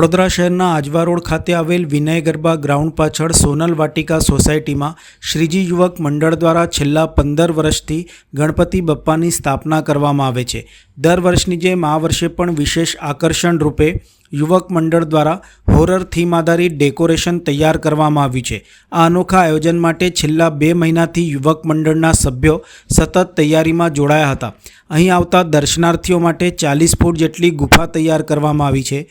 વડોદરા શહેરના આજવા રોડ ખાતે આવેલ વિનય ગરબા ગ્રાઉન્ડ પાછળ સોનલ વાટિકા સોસાયટીમાં શ્રીજી યુવક મંડળ દ્વારા છેલ્લા પંદર વર્ષથી ગણપતિ બપ્પાની સ્થાપના કરવામાં આવે છે. દર વર્ષની જેમ આ વર્ષે પણ વિશેષ આકર્ષણ રૂપે યુવક મંડળ દ્વારા હોરર થીમ આધારિત ડેકોરેશન તૈયાર કરવામાં આવ્યું છે. આ અનોખા આયોજન માટે છેલ્લા બે મહિનાથી યુવક મંડળના સભ્યો સતત તૈયારીમાં જોડાયા હતા. અહીં આવતા દર્શનાર્થીઓ માટે ચાલીસ ફૂટ જેટલી ગુફા તૈયાર કરવામાં આવી છે.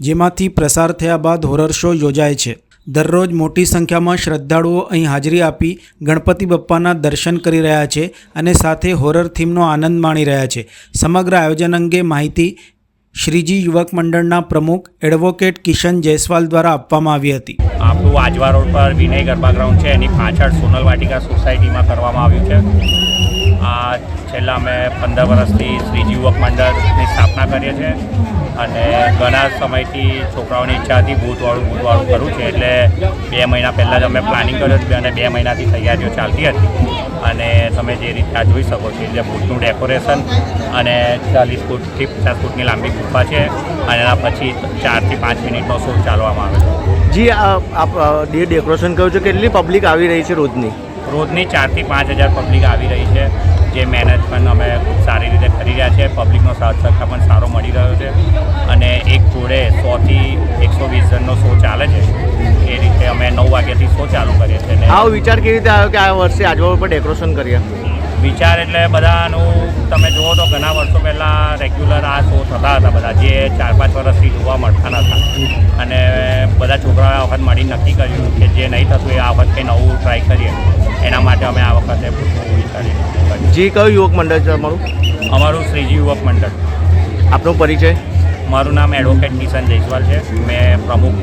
જેમાંથી પ્રસાર થયા બાદ હોરર શો યોજાય છે. દરરોજ મોટી સંખ્યામાં શ્રદ્ધાળુઓ અહીં હાજરી આપી ગણપતિ બપ્પાના દર્શન કરી રહ્યા છે અને સાથે હોરર થીમનો આનંદ માણી રહ્યા છે. સમગ્ર આયોજન અંગે માહિતી શ્રીજી યુવક મંડળના પ્રમુખ એડવોકેટ કિશન જયસ્વાલ દ્વારા આપવામાં આવી હતી. આપણું આજવા રોડ પર વિનય ગરબા ગ્રાઉન્ડ છે. એની પાછળ સોનલ વાટિકા સોસાયટીમાં કરવામાં આવ્યું છે. આ છેલ્લા અમે પંદર વર્ષથી શ્રી યુવક મંડળની સ્થાપના કરીએ છીએ અને ઘણા સમયથી છોકરાઓની ઈચ્છા હતી ભૂતવાળું ભૂતવાળું કરવું છે એટલે બે મહિના પહેલાં જ અમે પ્લાનિંગ કર્યું હતું અને બે મહિનાથી તૈયારીઓ ચાલતી હતી. અને તમે જે રીતે આ જોઈ શકો છો એટલે ભૂતનું ડેકોરેશન અને ચાલીસ ફૂટથી પચાસ ફૂટની લાંબી ગુફા છે અને એના પછી ચારથી પાંચ મિનિટનો શો ચાલવામાં આવે છે. જી આપ ડેકોરેશન કહ્યું છે, કેટલી પબ્લિક આવી રહી છે રોજની? રોજની ચારથી પાંચ હજાર પબ્લિક આવી રહી છે. જે મેનેજમેન્ટ અમે ખૂબ સારી રીતે કરી રહ્યા છે. પબ્લિકનો સાથ સરખા પણ સારો મળી રહ્યો છે. અને એક જોડે સોથી એકસો વીસ જણનો શો ચાલે છે. એ રીતે અમે નવ વાગ્યાથી શો ચાલુ કરીએ છીએ. આવો વિચાર કેવી રીતે આવ્યો કે આ વર્ષે આજુબાજુ પર ડેકોરેશન કરીએ? વિચાર એટલે બધાનું તમે જુઓ તો ઘણા વર્ષો પહેલાં રેગ્યુલર આ શો થતા હતા બધા. જે ચાર પાંચ વર્ષથી જોવા મળતા નહોતા અને બધા છોકરાઓએ આ વખત મળી નક્કી કર્યું કે જે નહીં થતું એ આ વખત કંઈ નવું ટ્રાય કરીએ. એના માટે અમે આ વખતે કરીએ જે કયું યુવક મંડળ છે અમારું? અમારું શ્રીજી યુવક મંડળ. આપનો પરિચય? મારું નામ એડવોકેટ કિશન જયસ્વાલ છે. મેં પ્રમુખ